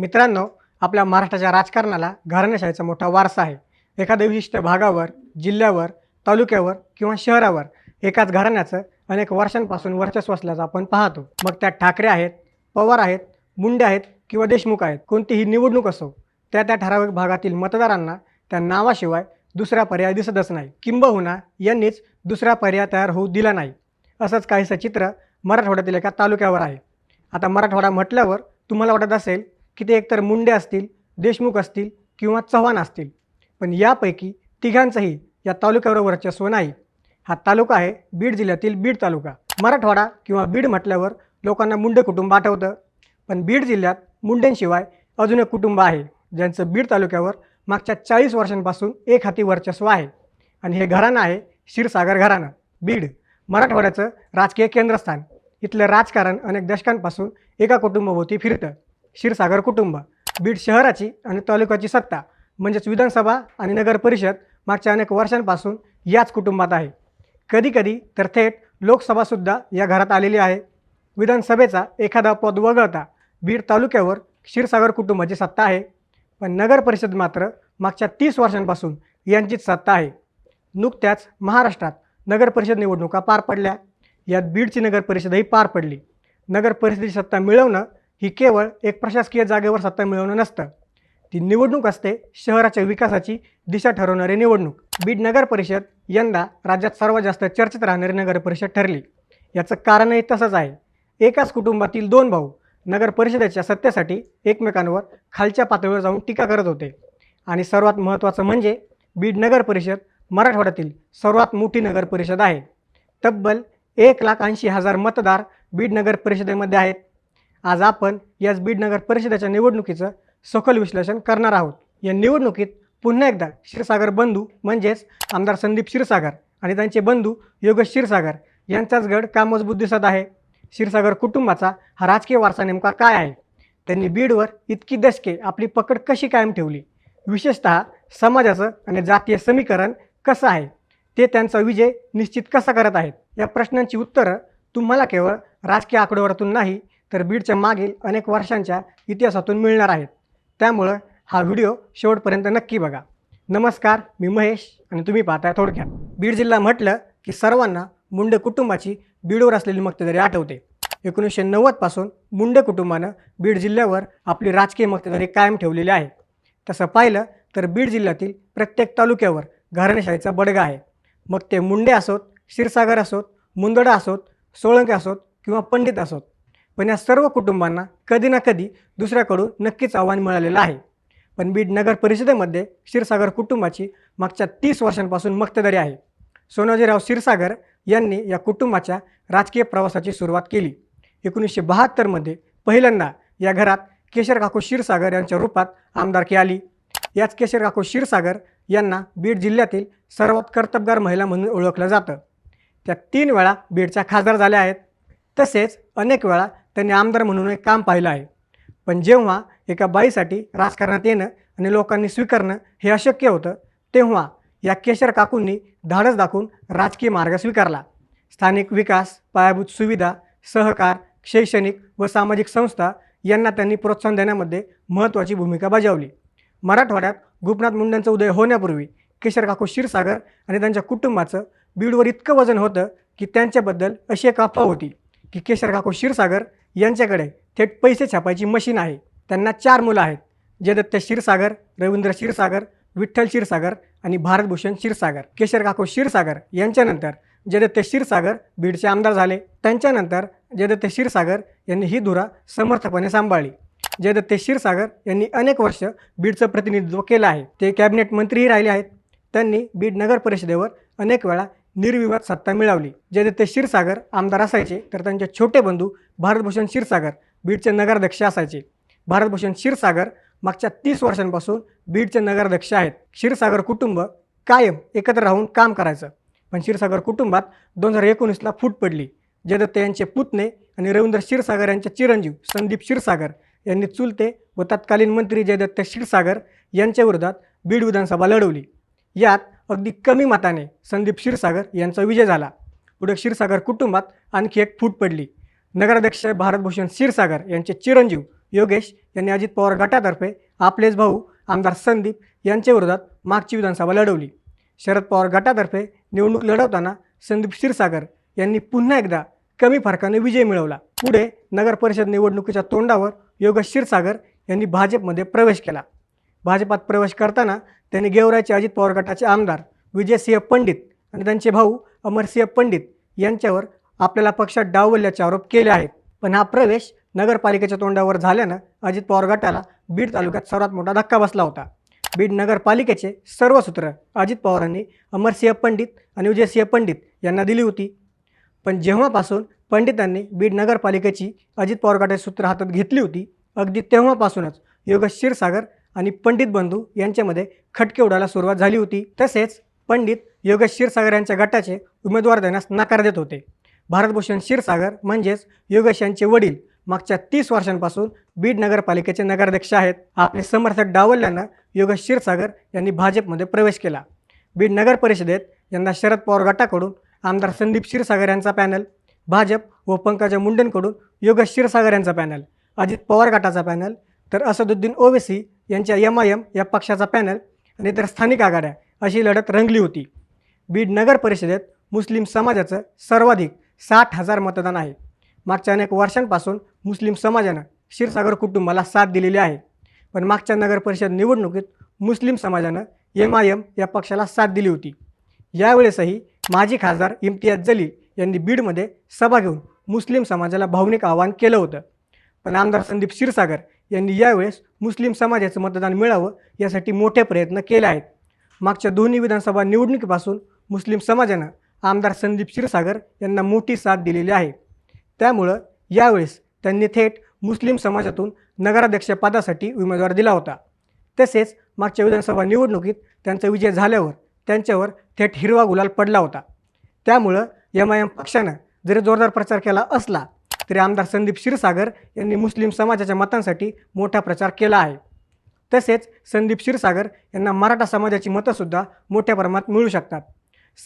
मित्रांनो आपल्या महाराष्ट्राच्या राजकारणाला घराणेशाहीचा मोठा वारसा आहे. एखाद्या विशिष्ट भागावर जिल्ह्यावर तालुक्यावर किंवा शहरावर एकाच घराण्याचं अनेक वर्षांपासून वर्चस्व असल्याचं आपण पाहतो. मग त्यात ठाकरे आहेत पवार आहेत मुंडे आहेत किंवा देशमुख आहेत. कोणतीही निवडणूक असो त्या त्या ठराविक भागातील मतदारांना त्या नावाशिवाय दुसरा पर्याय दिसतच नाही. किंबहुना यांनीच दुसरा पर्याय तयार होऊ दिला नाही. असंच काहीसं चित्र मराठवाड्यातील एका तालुक्यावर आहे. आता मराठवाडा म्हटल्यावर तुम्हाला वाटत असेल की ते एकतर मुंडे असतील देशमुख असतील किंवा चव्हाण असतील. पण यापैकी तिघांचंही या तालुक्यावर वर्चस्व नाही. हा तालुका आहे बीड जिल्ह्यातील बीड तालुका. मराठवाडा किंवा बीड म्हटल्यावर लोकांना मुंडे कुटुंब आठवतं. पण बीड जिल्ह्यात मुंडेंशिवाय अजून एक कुटुंब आहे ज्यांचं बीड तालुक्यावर मागच्या चाळीस वर्षांपासून एक हाती वर्चस्व आहे. आणि हे घराणं आहे क्षीरसागर घराणं बीड. मराठवाड्याचं राजकीय केंद्रस्थान. इथलं राजकारण अनेक दशकांपासून एका कुटुंबाभोवती फिरतं. क्षीरसागर कुटुंब बीड शहराची आणि तालुक्याची सत्ता म्हणजेच विधानसभा आणि नगर परिषद मागच्या अनेक वर्षांपासून याच कुटुंबात आहे. कधीकधी तर थेट लोकसभासुद्धा या घरात आलेली आहे. विधानसभेचा एखादा पद वगळता बीड तालुक्यावर क्षीरसागर कुटुंबाची सत्ता आहे. पण नगर परिषद मात्र मागच्या तीस वर्षांपासून यांचीच सत्ता आहे. नुकत्याच महाराष्ट्रात नगर परिषद निवडणुका पार पडल्या. यात बीडची नगर परिषदही पार पडली. नगर परिषदेची सत्ता मिळवणं ही केवळ एक प्रशासकीय जागेवर सत्ता मिळवणं नसतं. ती निवडणूक असते शहराच्या विकासाची दिशा ठरवणारी निवडणूक. बीड नगर परिषद यंदा राज्यात सर्वात जास्त चर्चेत राहणारी नगर परिषद ठरली. याचं कारणही तसंच आहे. एकाच कुटुंबातील दोन भाऊ नगर परिषदेच्या सत्तेसाठी एकमेकांवर खालच्या पातळीवर जाऊन टीका करत होते. आणि सर्वात महत्त्वाचं म्हणजे बीड नगर परिषद मराठवाड्यातील सर्वात मोठी नगर परिषद आहे. तब्बल एक लाख ऐंशी हजार मतदार बीड नगर परिषदेमध्ये आहेत. आज आपण याच बीड नगर परिषदेच्या निवडणुकीचं सखोल विश्लेषण करणार आहोत. या निवडणुकीत पुन्हा एकदा क्षीरसागर बंधू म्हणजेच आमदार संदीप क्षीरसागर आणि त्यांचे बंधू योगेश क्षीरसागर यांचाच गड का मजबूत दिसत आहे. क्षीरसागर कुटुंबाचा हा राजकीय वारसा नेमका काय आहे? त्यांनी बीडवर इतकी दशके आपली पकड कशी कायम ठेवली? विशेषतः समाजाचं आणि जातीय समीकरण कसं आहे? ते त्यांचा विजय निश्चित कसा करत आहेत? या प्रश्नांची उत्तरं तुम्हाला केवळ राजकीय आकडेवारीतून नाही तर बीडच्या मागील अनेक वर्षांच्या इतिहासातून मिळणार आहेत. त्यामुळं हा व्हिडिओ शेवटपर्यंत नक्की बघा. नमस्कार मी महेश आणि तुम्ही पाहताय थोडक्यात. बीड जिल्हा म्हटलं की सर्वांना मुंडे कुटुंबाची बीडवर असलेली मक्तेदारी आठवते. एकोणीसशे नव्वदपासून मुंडे कुटुंबानं बीड जिल्ह्यावर आपली राजकीय मक्तेदारी कायम ठेवलेली आहे. तसं पाहिलं तर बीड जिल्ह्यातील प्रत्येक तालुक्यावर घराणेशाहीचा बडगा आहे. मग ते मुंडे असोत क्षीरसागर असोत मुंदडा असोत सोळंके असोत किंवा पंडित असोत. पण या सर्व कुटुंबांना कधी ना कधी दुसऱ्याकडून नक्कीच आव्हान मिळालेलं आहे. पण बीड नगर परिषदेमध्ये क्षीरसागर कुटुंबाची मागच्या तीस वर्षांपासून मक्तेदारी आहे. सोनाजीराव क्षीरसागर यांनी या कुटुंबाच्या राजकीय प्रवासाची सुरुवात केली. एकोणीसशे बहात्तरमध्ये पहिल्यांदा या घरात केशर काकू क्षीरसागर यांच्या रूपात आमदारकी आली. याच केशर काकू क्षीरसागर यांना बीड जिल्ह्यातील सर्वात कर्तबगार महिला म्हणून ओळखलं जातं. त्या तीन वेळा बीडच्या खासदार झाल्या आहेत. तसेच अनेक वेळा त्यांनी आमदार म्हणून एक काम पाहिलं आहे. पण जेव्हा एका बाईसाठी राजकारणात येणं आणि लोकांनी स्वीकारणं हे अशक्य होतं तेव्हा या केशर काकूंनी धाडस दाखवून राजकीय मार्ग स्वीकारला. स्थानिक विकास पायाभूत सुविधा सहकार शैक्षणिक व सामाजिक संस्था यांना त्यांनी प्रोत्साहन देण्यामध्ये महत्त्वाची भूमिका बजावली. मराठवाड्यात गोपनाथ मुंडेंचा उदय होण्यापूर्वी केशर काकू क्षीरसागर आणि त्यांच्या कुटुंबाचं बीडवर इतकं वजन होतं की त्यांच्याबद्दल अशी एक अफवा होती की केशर काकू क्षीरसागर यांच्याकडे थेट पैसे छापायची मशीन आहे. त्यांना चार मुलं आहेत. जयदत्त क्षीरसागर रवींद्र क्षीरसागर विठ्ठल क्षीरसागर आणि भारतभूषण क्षीरसागर. केशर काको क्षीरसागर यांच्यानंतर जयदत्त क्षीरसागर बीडचे आमदार झाले. त्यांच्यानंतर जयदत्त क्षीरसागर यांनी ही धुरा समर्थपणे सांभाळली. जयदत्त क्षीरसागर यांनी अनेक वर्ष बीडचं प्रतिनिधित्व केलं आहे. ते कॅबिनेट मंत्रीही राहिले आहेत. त्यांनी बीड नगर परिषदेवर अनेक वेळा निर्विवाद सत्ता मिळवली. जयदत्त क्षीरसागर आमदार असायचे तर त्यांचे छोटे बंधू भारतभूषण क्षीरसागर बीडचे नगराध्यक्ष असायचे. भारतभूषण क्षीरसागर मागच्या तीस वर्षांपासून बीडचे नगराध्यक्ष आहेत. क्षीरसागर कुटुंब कायम एकत्र राहून काम करायचं. पण क्षीरसागर कुटुंबात दोन हजार एकोणीसला फूट पडली जयदत्त यांचे पुतणे आणि रवींद्र क्षीरसागर यांचे चिरंजीव संदीप क्षीरसागर यांनी चुलते व तत्कालीन मंत्री जयदत्त क्षीरसागर यांच्या विरोधात बीड विधानसभा लढवली. यात अगदी कमी मताने संदीप क्षीरसागर यांचा विजय झाला. पुढे क्षीरसागर कुटुंबात आणखी एक फूट पडली. नगराध्यक्ष भारतभूषण क्षीरसागर यांचे चिरंजीव योगेश यांनी अजित पवार गटातर्फे आपलेच भाऊ आमदार संदीप यांच्या विरोधात मागची विधानसभा लढवली. शरद पवार गटातर्फे निवडणूक लढवताना संदीप क्षीरसागर यांनी पुन्हा एकदा कमी फरकाने विजय मिळवला. पुढे नगर परिषद निवडणुकीच्या तोंडावर योगेश क्षीरसागर यांनी भाजपमध्ये प्रवेश केला. भाजपात प्रवेश करताना त्यांनी गेवराचे अजित पवार गटाचे आमदार विजयसिंह पंडित आणि त्यांचे भाऊ अमरसिंह पंडित यांच्यावर आपल्याला पक्षात डावलल्याचे आरोप केले आहेत. पण हा प्रवेश नगरपालिकेच्या तोंडावर झाल्यानं अजित पवार गटाला बीड तालुक्यात सर्वात मोठा धक्का बसला होता. बीड नगरपालिकेचे सर्व सूत्र अजित पवारांनी अमरसिंह पंडित आणि विजयसिंह पंडित यांना दिली होती. पण जेव्हापासून पंडितांनी बीड नगरपालिकेची अजित पवार गटाची सूत्र हातात घेतली होती अगदी तेव्हापासूनच योगेश क्षीरसागर आणि पंडित बंधू यांच्यामध्ये खटके उडायला सुरुवात झाली होती. तसेच पंडित योगेश क्षीरसागर यांच्या गटाचे उमेदवार देण्यास नकार देत होते. भारतभूषण क्षीरसागर म्हणजेच योगेश यांचे वडील मागच्या तीस वर्षांपासून बीड नगरपालिकेचे नगराध्यक्ष आहेत. आपले समर्थक डावलल्यानं योगेश क्षीरसागर यांनी भाजपमध्ये प्रवेश केला. बीड नगर परिषदेत यंदा शरद पवार गटाकडून आमदार संदीप क्षीरसागर यांचा पॅनल भाजप व पंकजा मुंडेंकडून योगेश क्षीरसागर यांचा पॅनल अजित पवार गटाचा पॅनल तर असदुद्दीन ओवेसी यांच्या एम आय एम या पक्षाचा पॅनल आणि इतर स्थानिक आघाड्या अशी लढत रंगली होती. बीड नगर परिषदेत मुस्लिम समाजाचं सर्वाधिक साठ हजार मतदान आहे. मागच्या अनेक वर्षांपासून मुस्लिम समाजानं क्षीरसागर कुटुंबाला साथ दिलेली आहे. पण मागच्या नगर परिषद निवडणुकीत मुस्लिम समाजानं एम आय एम या पक्षाला साथ दिली होती. यावेळेसही माजी खासदार इम्तियाज जलील यांनी बीडमध्ये सभा घेऊन मुस्लिम समाजाला भावनिक आवाहन केलं होतं. पण आमदार संदीप क्षीरसागर यांनी यावेळेस मुस्लिम समाजाचं मतदान मिळावं यासाठी मोठे प्रयत्न केले आहेत. मागच्या दोन्ही विधानसभा निवडणुकीपासून मुस्लिम समाजानं आमदार संदीप क्षीरसागर यांना मोठी साथ दिलेली आहे. त्यामुळं यावेळेस त्यांनी थेट मुस्लिम समाजातून नगराध्यक्षपदासाठी उमेदवार दिला होता. तसेच मागच्या विधानसभा निवडणुकीत त्यांचा विजय झाल्यावर त्यांच्यावर थेट हिरवा गुलाल पडला होता. त्यामुळं एम आय एम पक्षानं जरी जोरदार प्रचार केला असला तरी आमदार संदीप क्षीरसागर यांनी मुस्लिम समाजाच्या मतांसाठी मोठा प्रचार केला आहे. तसेच संदीप क्षीरसागर यांना मराठा समाजाची मतंसुद्धा मोठ्या प्रमाणात मिळू शकतात.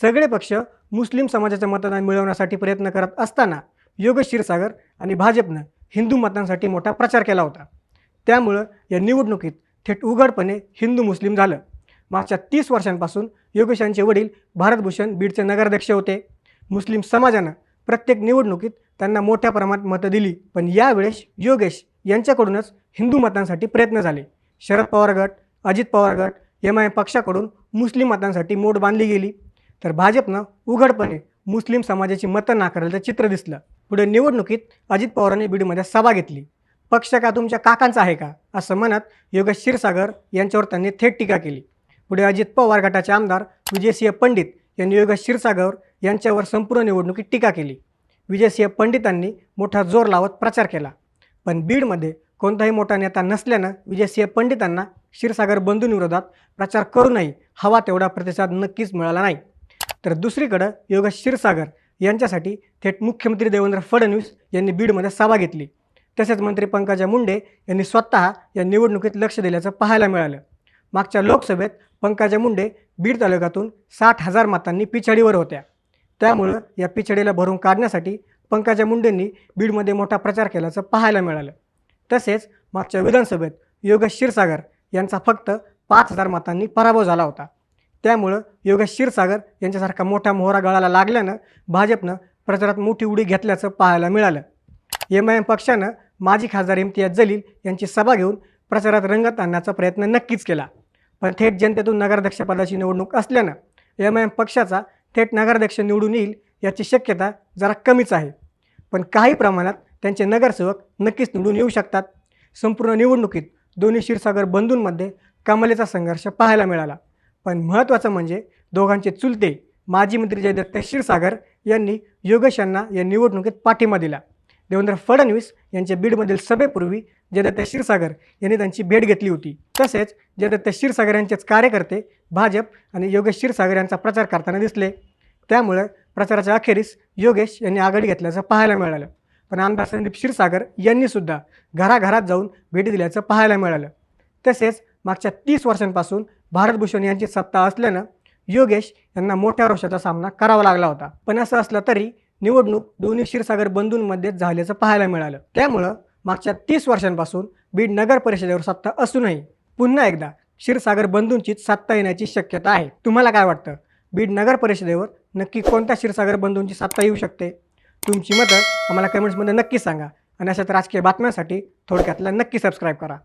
सगळे पक्ष मुस्लिम समाजाचं मतदान मिळवण्यासाठी प्रयत्न करत असताना योगेश क्षीरसागर आणि भाजपनं हिंदू मतांसाठी मोठा प्रचार केला होता. त्यामुळं या निवडणुकीत थेट उघडपणे हिंदू मुस्लिम झालं. मागच्या तीस वर्षांपासून योगेश यांचे वडील भारतभूषण बीडचे नगराध्यक्ष होते. मुस्लिम समाजानं प्रत्येक निवडणुकीत त्यांना मोठ्या प्रमाणात मतं दिली. पण यावेळेस योगेश यांच्याकडूनच हिंदू मतांसाठी प्रयत्न झाले. शरद पवार गट अजित पवार गट एम आय पक्षाकडून मुस्लिम मतांसाठी मोड बांधली गेली. तर भाजपनं उघडपणे मुस्लिम समाजाची मतं नाकारल्याचं चित्र दिसलं. पुढे निवडणुकीत अजित पवारांनी बीडमध्ये सभा घेतली. पक्ष का तुमच्या काकांचा आहे का? असं म्हणत योगेश क्षीरसागर यांच्यावर त्यांनी थेट टीका केली. पुढे अजित पवार गटाचे आमदार विजयसिंह पंडित यांनी योगेश क्षीरसागर यांच्यावर संपूर्ण निवडणुकीत टीका केली. विजयसिंह पंडितांनी मोठा जोर लावत प्रचार केला. पण बीडमध्ये कोणताही मोठा नेता नसल्यानं विजयसिंह पंडितांना क्षीरसागर बंधूंविरोधात प्रचार करूनही हवा तेवढा प्रतिसाद नक्कीच मिळाला नाही. तर दुसरीकडं योगेश क्षीरसागर यांच्यासाठी थेट मुख्यमंत्री देवेंद्र फडणवीस यांनी बीडमध्ये सभा घेतली. तसेच मंत्री पंकजा मुंडे यांनी स्वतः या निवडणुकीत लक्ष दिल्याचं पाहायला मिळालं. मागच्या लोकसभेत पंकजा मुंडे बीड तालुक्यातून साठ हजार मातांनी पिछाडीवर होत्या. त्यामुळं या पिछडीला भरून काढण्यासाठी पंकजा मुंडेंनी बीडमध्ये मोठा प्रचार केल्याचं पाहायला मिळालं. तसेच मागच्या विधानसभेत योगेश क्षीरसागर यांचा फक्त पाच हजार मतांनी पराभव झाला होता. त्यामुळं योगेश क्षीरसागर यांच्यासारखा मोठा मोहरा गळाला लागल्यानं भाजपनं प्रचारात मोठी उडी घेतल्याचं पाहायला मिळालं. एम आय एम पक्षानं माजी खासदार इम्तियाज जलील यांची सभा घेऊन प्रचारात रंगत आणण्याचा प्रयत्न नक्कीच केला. पण थेट जनतेतून नगराध्यक्षपदाची निवडणूक असल्यानं एम आय एम पक्षाचा थेट नगराध्यक्ष निवडून येईल याची शक्यता जरा कमीच आहे. पण काही प्रमाणात त्यांचे नगरसेवक नक्कीच निवडून येऊ शकतात. संपूर्ण निवडणुकीत दोन्ही क्षीरसागर बंधूंमध्ये कमलेचा संघर्ष पाहायला मिळाला. पण महत्त्वाचं म्हणजे दोघांचे चुलते माजी मंत्री जयदत्त क्षीरसागर यांनी योगेश यांना या निवडणुकीत पाठिंबा दिला. देवेंद्र फडणवीस यांच्या बीडमधील सभेपूर्वी जयदत्त क्षीरसागर यांनी त्यांची भेट घेतली होती. तसेच जयदत्त क्षीरसागर यांचेच कार्यकर्ते भाजप आणि योगेश क्षीरसागर यांचा प्रचार करताना दिसले. त्यामुळे प्रचाराच्या अखेरीस योगेश यांनी आघाडी घेतल्याचं पाहायला मिळालं. पण आमदार संदीप क्षीरसागर यांनीसुद्धा घराघरात जाऊन भेटी दिल्याचं पाहायला मिळालं. तसेच मागच्या तीस वर्षांपासून भारतभूषण यांची सत्ता असल्यानं योगेश यांना मोठ्या रोषाचा सामना करावा लागला होता. पण असं असलं तरी निवडणूक दोन्ही क्षीरसागर बंधूंमध्ये झाल्याचं पाहायला मिळालं. त्यामुळं मागच्या तीस वर्षांपासून बीड नगर परिषदेवर सत्ता असूनही पुन्हा एकदा क्षीरसागर बंधूंचीच सत्ता येण्याची शक्यता आहे. तुम्हाला काय वाटतं? बीड नगर परिषदेवर नक्की कोणत्या क्षीरसागर बंधूंची सत्ता येऊ शकते? तुमची मतं आम्हाला कमेंट्समध्ये नक्की सांगा आणि अशाच राजकीय बातम्यांसाठी थोडक्यातला नक्की सबस्क्राईब करा.